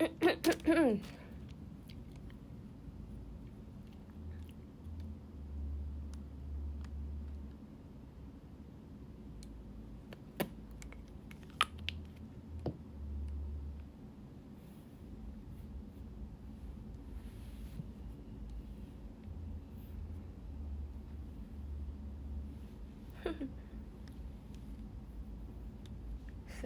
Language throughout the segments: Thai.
สว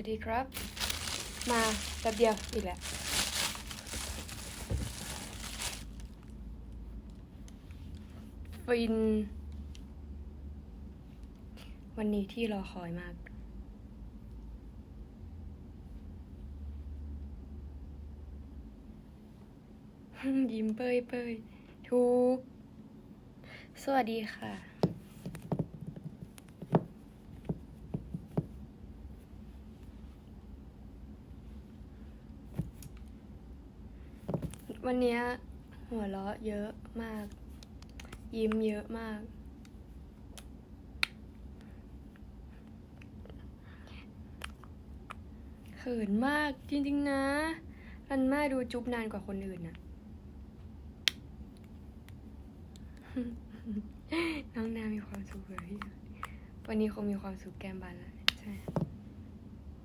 ัสดีครับ มาแป๊บเดียวอีกแล้ว ฟิน วันนี้ที่รอคอยมาก ยิ้มเปยเปยทุก สวัสดีค่ะวันนี้หัวเราะเยอะมาก ยิ้มเยอะมาก เขินมากจริงๆนะ รันมาดูจุ๊บนานกว่าคนอื่นน่ะน้องนามีความสุขเลยวันนี้คงมีความสุขแก้มบานแล้วใช่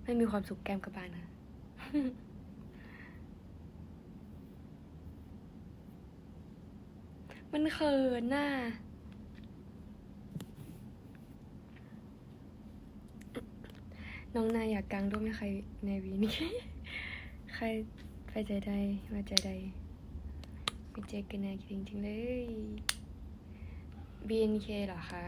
ไม่มีความสุขแก้มกระบาลนะ มันเขินน่ะน้องนายอยากกางร่มให้ใครในวีนี้ ใครไปใจใดมาใจใดไม่เจอกันนานจริงๆเลย BNK เหรอคะ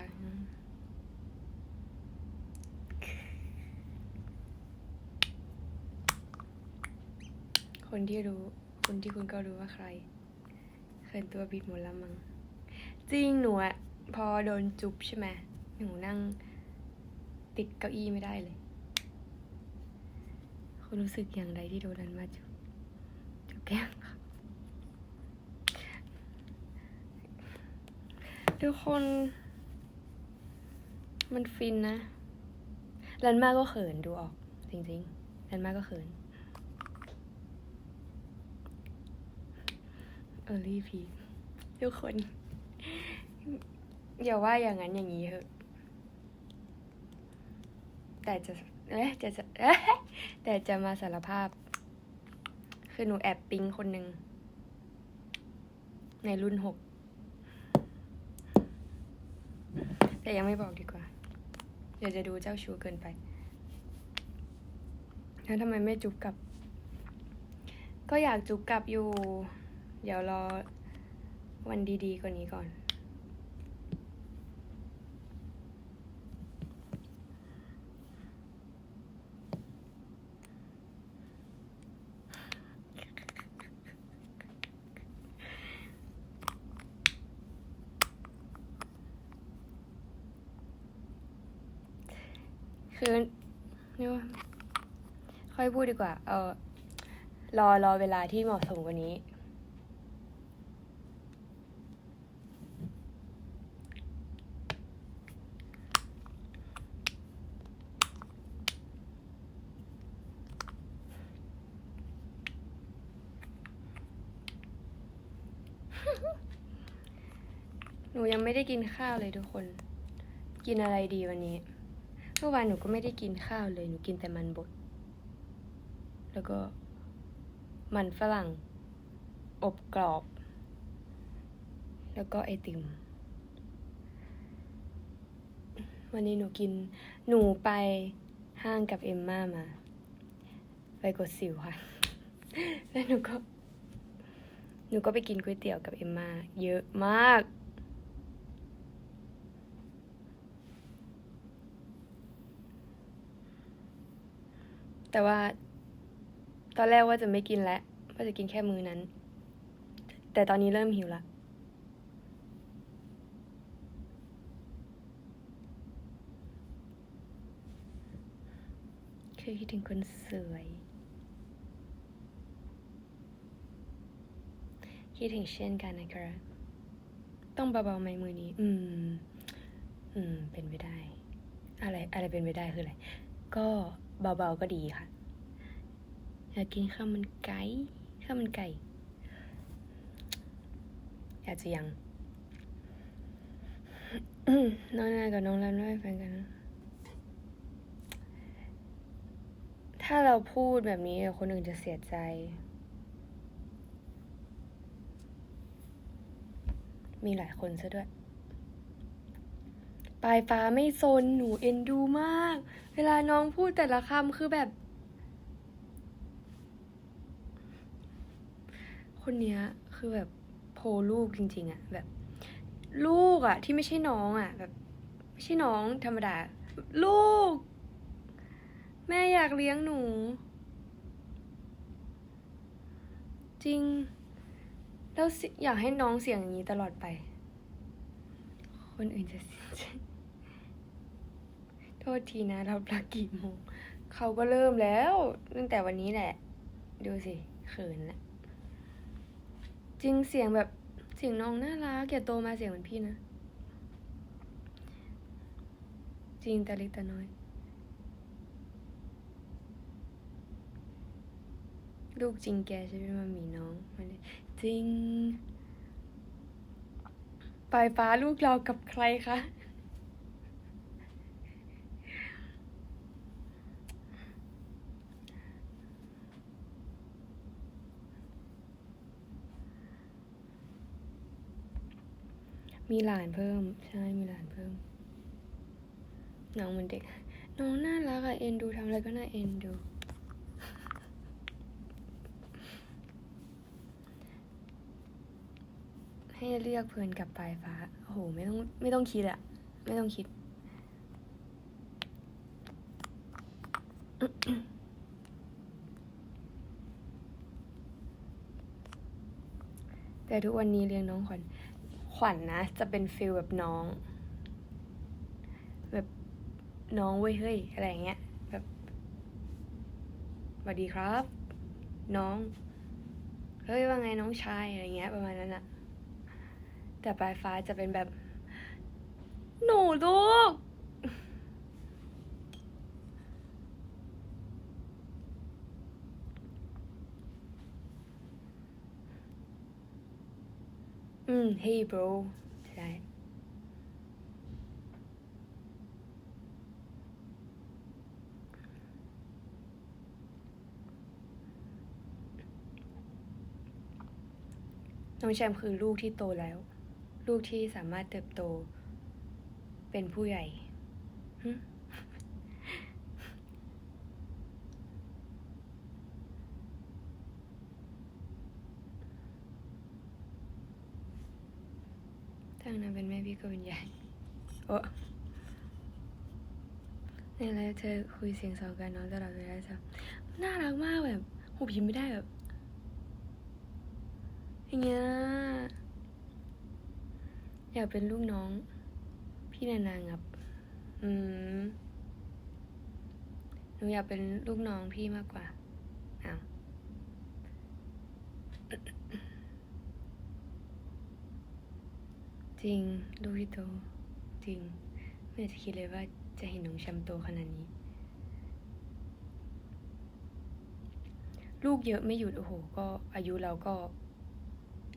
คนที่รู้ คนที่คุณก็รู้ว่าใคร ขินตัวบิดหมดล้วมั้งจริงหนูอะพอโดนจุ๊บใช่ไหมหนูนั่ง ติดเก้าอี้ไม่ได้เลย คุณรู้สึกอย่างไรที่โดนนั้นมาจุ๊บจุ๊บแก้มค่ะทุกคน มันฟินนะรันมาก็เขินดูออก จริงๆรันมาก็เขิน เออรี่พีทุกคน อย่าว่าอย่างนั้นอย่างนี้เถอะแต่จะเอ๊ะจะจะเอ๊ะแต่จะมาสารภาพ คือหนูแอบปิ๊งคนหนึ่ง ในรุ่นหก แต่ยังไม่บอกดีกว่า เดี๋ยวจะดูเจ้าชู้เกินไปแล้วทำไมไม่จุบกลับ ก็อยากจุบกลับอยู่ เดี๋ยวรอวันดีๆกว่านี้ก่อน คือนี่ว่าค่อยพูดดีกว่า เออรอรอเวลาที่เหมาะสมกว่านี้ หนูยัง ได้กินข้าวเลยทุกคน กินอะไรดีวันนี้ เมื่อวานหนูก็ไม่ได้กินข้าวเลย หนูกินแต่มันบด แล้วก็มันฝรั่ง อบกรอบ แล้วก็ไอติม วันนี้หนูกิน หนูไปห้างกับเอมม่ามา ไปกดสิวค่ะ แล้วหนูก็ หนูก็ไปกินก๋วยเตี๋ยวกับเอมม่าเยอะมาก แต่ว่า ตอนแรกว่าจะไม่กินแล้วว่าจะกินแค่มือนั้น แต่ตอนนี้เริ่มหิวละคือคิดถึงคนสวย คิดถึงเช่นกันนะครับ ต้องเบาๆไหมมือนี้ อืม อืม เป็นไปได้ อะไร อะไรเป็นไปได้คืออะไร ก็ เบาๆก็ดีค่ะอยากกินข้าวมันไก่ข้าวมันไก่อยากจะยังน้องนากับน้องรันไม่เป็นแฟนกันนะถ้าเราพูดแบบนี้คนอื่นจะเสียใจ มีหลายคนซะด้วย ปลายฟ้าไม่ซนหนูเอ็นดูมาก เวลาน้องพูดแต่ละคำคือแบบ คนเนี้ยคือแบบโพลูกจริง ๆอะแบบ ลูกอะที่ไม่ใช่น้องอะแบบ ไม่ใช่น้องธรรมดา ลูก แม่อยากเลี้ยงหนู จริง แล้วอยากให้น้องเสียงอย่างนี้ตลอดไป คนอื่นจะ โทษทีนะเรับรักกี่โมงเขาก็เริ่มแล้วตั้งแต่วันนี้แหละ ดูสิเขินละจริงเสียงแบบเสียงน้องน่ารักอย่าโตมาเสียงเหมือนพี่นะ จริงแต่เล็กแต่น้อย ลูกจริงแกใช่ไหมมามีน้องมาเลยจริงปลายฟ้าลูกเรากับใครคะ มีหลานเพิ่ม ใช่มีหลานเพิ่ม น้องเหมันเด็ก น้องน่ารักอะเอ็นดูทำอะไรก็น่าเอ็นดู ให้เรียกเพลินกับปลายฟ้า โอ้โห ไม่ต้องไม่ต้องคิดอะไม่ต้องคิดแต่ทุกวันนี้เลี้ยงน้องขวัญ ขวัญนะ จะเป็นฟิลแบบน้อง แบบน้องเว้ยเฮ้ยอะไรเงี้ยแบบสวัสดีครับ น้องเฮ้ยว่าไงน้องชายอะไรเงี้ย ประมาณนั้นอะแต่ปลายฟ้าจะเป็นแบบ หนูลูก อืม hey bro ใช่น้องแชมป์คือลูกที่โตแล้ว ลูกที่สามารถเติบโต เป็นผู้ใหญ่หึถ้า นันเป็นแม่พี่ก็เป็นใหญ่โอ้ในไลฟ์เธอคุยเสียงสองกันน้องตลอดเวลาจ้ะน่ารักมากแบบหูพิมไม่ได้แบบอย่างเงี้ยอยากเป็นลูกน้อง พี่นานางับ อืมหนูอยากเป็นลูกน้องพี่มากกว่าอ้าว จริงลูกพี่โต จริง ไม่อยากจะคิดเลยว่าจะเห็นน้องแชมป์โตขนาดนี้ ลูกเยอะไม่หยุดโอ้โห ก็อายุเราก็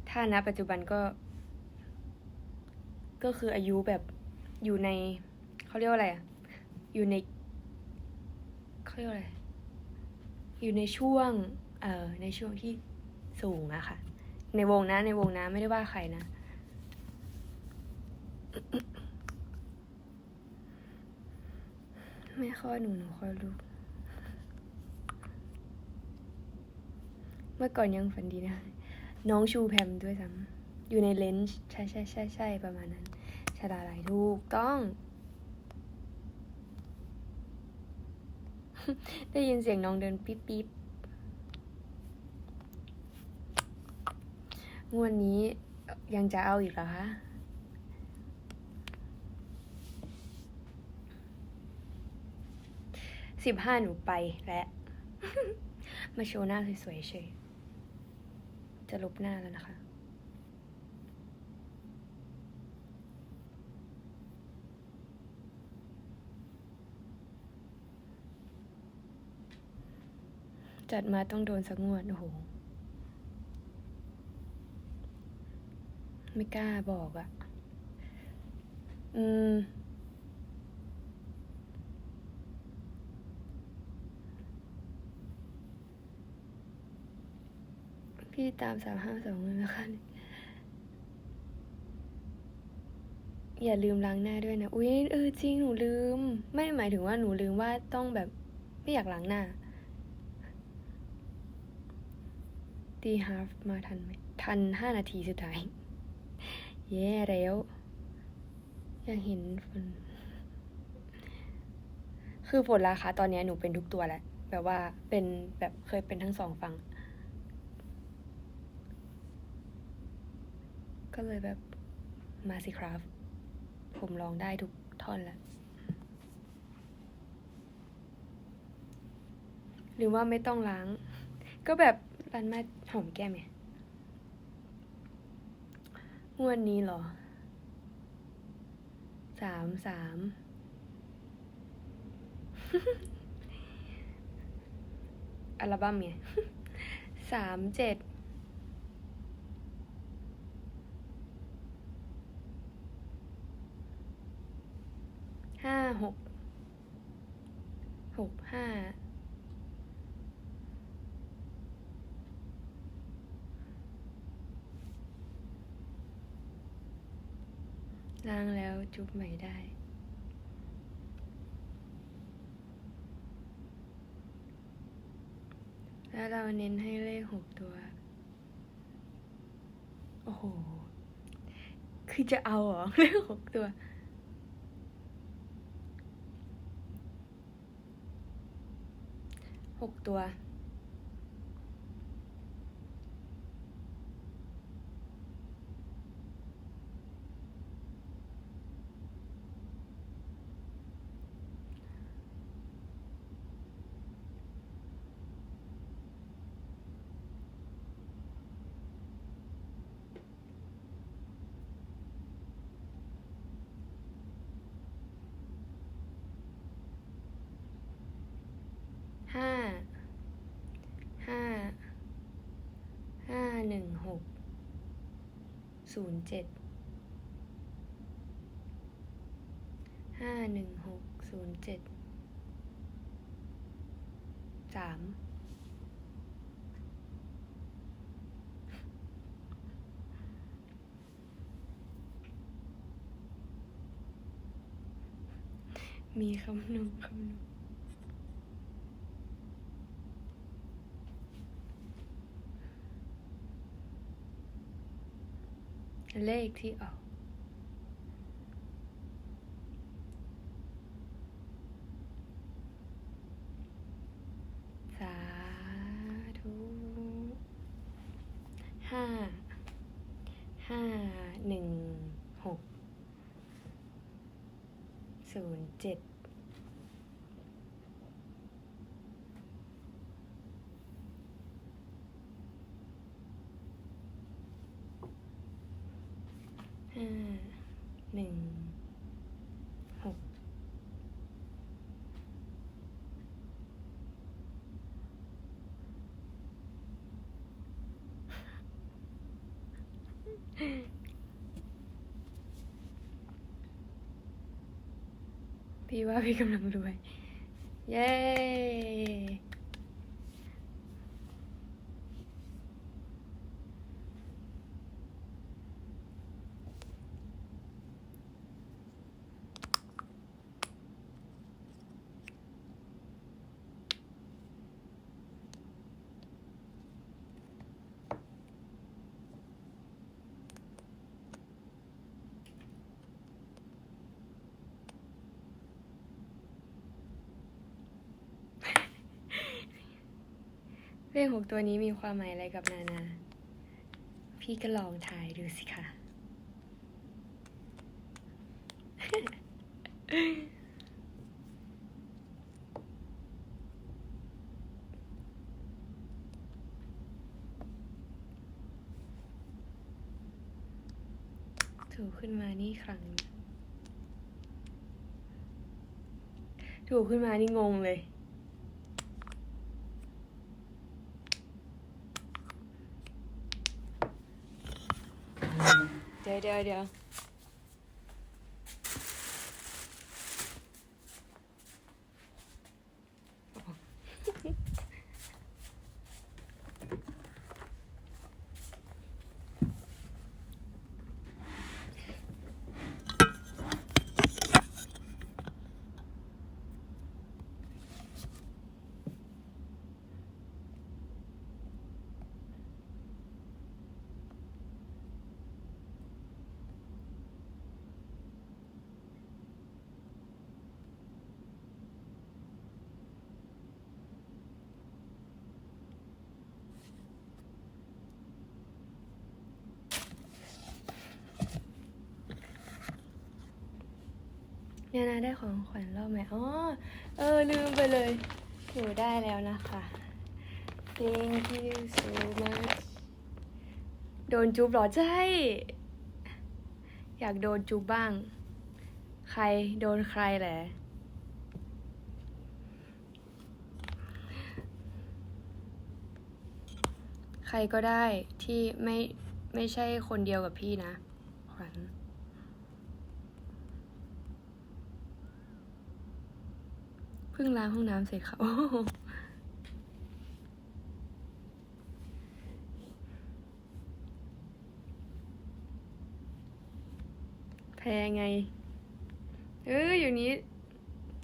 ถ้านะปัจจุบันก็ ก็คืออายุแบบอยู่ในเขาเรียกว่าอะไรอะอยู่ในเขาเรียกว่าอะไร อยู่ในช่วง เอ่อ ในช่วงที่สูงอะค่ะ ในวงนะ ในวงนะ ไม่ได้ว่าใครนะ ไม่ค่อยหนูหนูค่อยลูก เมื่อก่อนยังฝันดีนะ น้องชูแพมด้วยซ้ำอยู่ในเลนส์ใช่ใช่ใช่ใช่ประมาณนั้นชาดาไหลถูกต้อง ได้ยินเสียงน้องเดินปิ๊บปิ๊บงวดนี้ยังจะเอาอีกเหรอคะ สิบห้าหนูไปและมาโชว์หน้าสวยๆเฉยจะลบหน้าแล้วนะคะ จัดมาต้องโดนสักงวดโอ้โห ไม่กล้าบอกอะอืม พี่ตามสามห้าสองเลยนะคะ อย่าลืมล้างหน้าด้วยนะ อุ้ยเออจริงหนูลืม ไม่หมายถึงว่าหนูลืมว่าต้องแบบไม่อยากล้างหน้าตีฮาฟมาทันไหม ทันห้านาทีสุดท้าย แย่แล้วยากเห็นฝนคือฝนราคาตอนนี้หนูเป็นทุกตัวแหละ แบบว่าเป็นแบบเคยเป็นทั้งสองฝั่ง ก็เลยแบบมาสิครับ ผมร้องได้ทุกท่อนละหรือว่าไม่ต้องล้าง ก็แบบรันมาหอมแก้มไงงวดนี้เหรอสามสามอัลบั้มไงสามเจ็ด ห้าหกหกห้าล้างแล้วจุบใหม่ได้แล้วเราเน้นให้เลขหกตัว โอ้โห คือจะเอาเหรอ เลขหกตัว หก ตัวห้า ห้าห้าหนึ่งหกศูนย์เจ็ดห้าหนึ่งหกศูนย์เจ็ดสามมีคำนึ่งคำนึ่ง เลขที่ออก สาธุห้า ห้าหนึ่งหกศูนย์เจ็ด ห้า หนึ่ง หก พี่ว่าพี่กำลังรวย เย้ เลขหกตัวนี้มีความหมายอะไรกับนานา พี่ก็ลองทายดูสิคะถูขึ้นมานี่ครั้ง ถูขึ้นมานี่งงเลย เจอเดี๋ยวเดี๋ยว เนี่ยนะได้ของขวัญรอบใหม่อ๋อเออลืมไปเลยหนูได้แล้วนะคะ thank you so much โดนจูบหรอใช่ อยากโดนจูบบ้าง ใครโดนใครแหละใครก็ได้ที่ไม่ไม่ใช่คนเดียวกับพี่นะขวัญ พิ่งล้างห้องน้ำเสร็จค่ะแพรไง เอออยู่นี้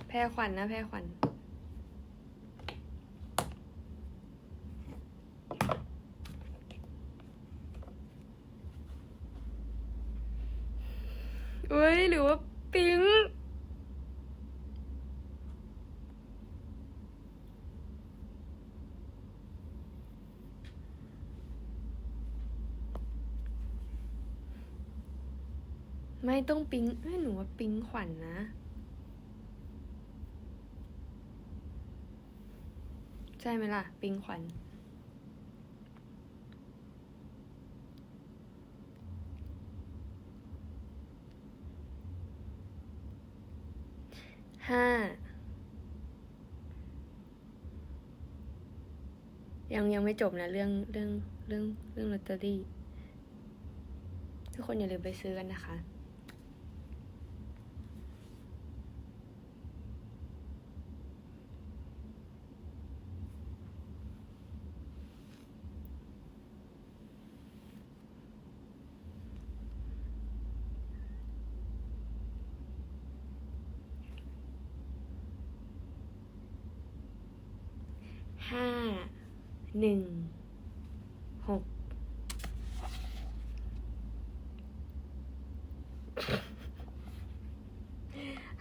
แพรขวัญนะแพรขวัญเอ้ยหรือว่าปิ๊ง ไม่ต้องปิ๊งเอ้ยหนูว่าปิ๊งขวัญนะ ใช่ไหมล่ะ ปิ๊งขวัญห้ายังยังไม่จบนะเรื่องเรื่องเรื่องเรื่องลอตเตอรี่ ทุกคนอย่าลืมไปซื้อกันนะคะ ห้า หนึ่งหก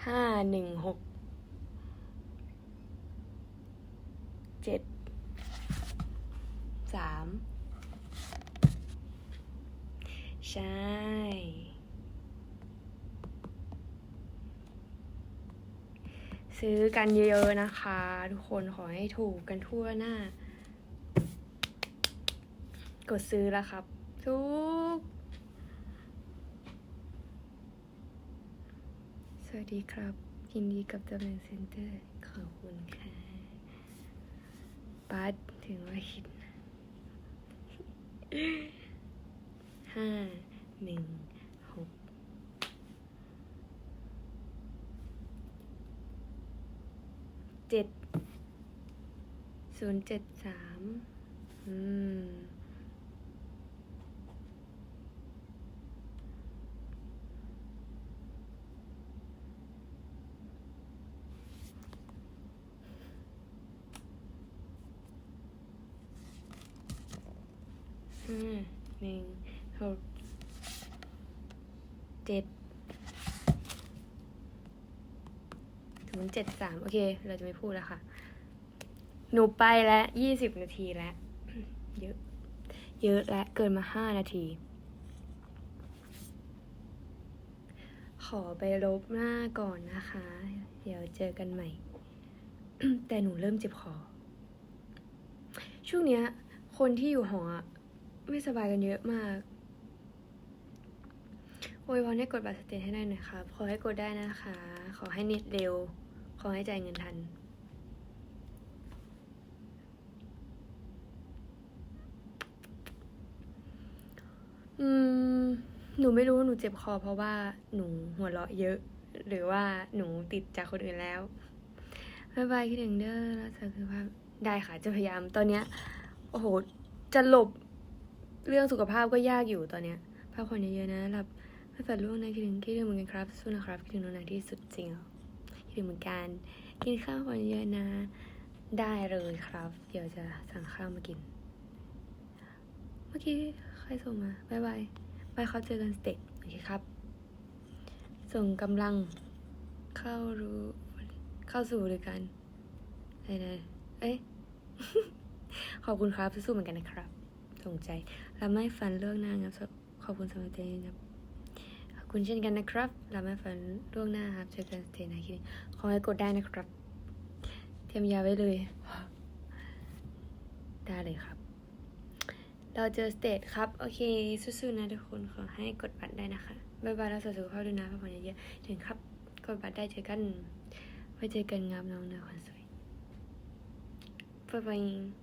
ห้าหนึ่งหกเจ็ดสามใช่ ซื้อกันเยอะๆนะคะ ทุกคนขอให้ถูกกันทั่วหน้า กดซื้อแล้วครับ ทุก สวัสดีครับยินดีกับตำแหน่งเซ็นเตอร์ ขอบคุณค่ะปัดถึงว่าคิดนะห้าหนึ่งหกเจ็ดศูนย์เจ็ดสามอืม ห้าหนึ่งหกเจ็ดศูนย์เจ็ดสามโอเค เราจะไม่พูดแล้วค่ะ หนูไปแล้วยี่สิบนาทีแล้ว เยอะ เยอะและเกินมาห้านาที ขอไปลบหน้าก่อนนะคะ เดี๋ยวเจอกันใหม่ แต่หนูเริ่มเจ็บคอช่วงเนี้ย คนที่อยู่หอ ไม่สบายกันเยอะมากโวยพรให้กดบัตรสเตทให้ได้หน่อยครับ ขอให้กดได้นะคะ ขอให้เน็ตเร็ว ขอให้จ่ายเงินทัน อืม หนูไม่รู้ว่าหนูเจ็บคอเพราะว่าหนูหัวเราะเยอะ หรือว่าหนูติดจากคนอื่นแล้วบายบายคิดถึงเด้อแล้วจะคือภาได้ค่ะจะพยายามตอนเนี้ย โอ้โห จะหลบ เรื่องสุขภาพก็ยากอยู่ตอนเนี้ยพักผ่อนเยอะๆนะหลับไม่ฝันล่วงนะคิดถึงคิดถึงเหมือนกันครับสู้นะครับคิดถึงน้องนายที่สุดจริงคิดถึงเหมือนกันกินข้าวก่อนเยอะๆนะ ได้เลยครับ เดี๋ยวจะสั่งข้าวมากิน เมื่อกี้ใครส่งมาบายบายบายเขาเจอกันสเต็กโอเคครับ ส่งกำลังเข้ารู้เข้าสู่บริการอะไรนะเอ๊ะขอบคุณครับสู้ๆเหมือนกันนะครับ สนใจและไม่ฝันเรื่องหน้าครับขอบคุณสำหรับใจนะครับขอบคุณเช่นกันนะครับและไม่ฝันล่วงหน้าครับเจอกันสเตย์นะคิดขอให้กดได้นะครับ เตรียมยาไว้เลย ได้เลยครับ เราเจอสเตทครับ โอเคสู้ๆนะทุกคนขอให้กดบัตรได้นะคะบ๊ายบายแล้วสวัสดีภาพด้วยนะพักผ่อนเยอะๆถึงครับกดบัตรได้เจอกันไว้เจอกันงามน้องเนื้อคนสวยบ๊ายบาย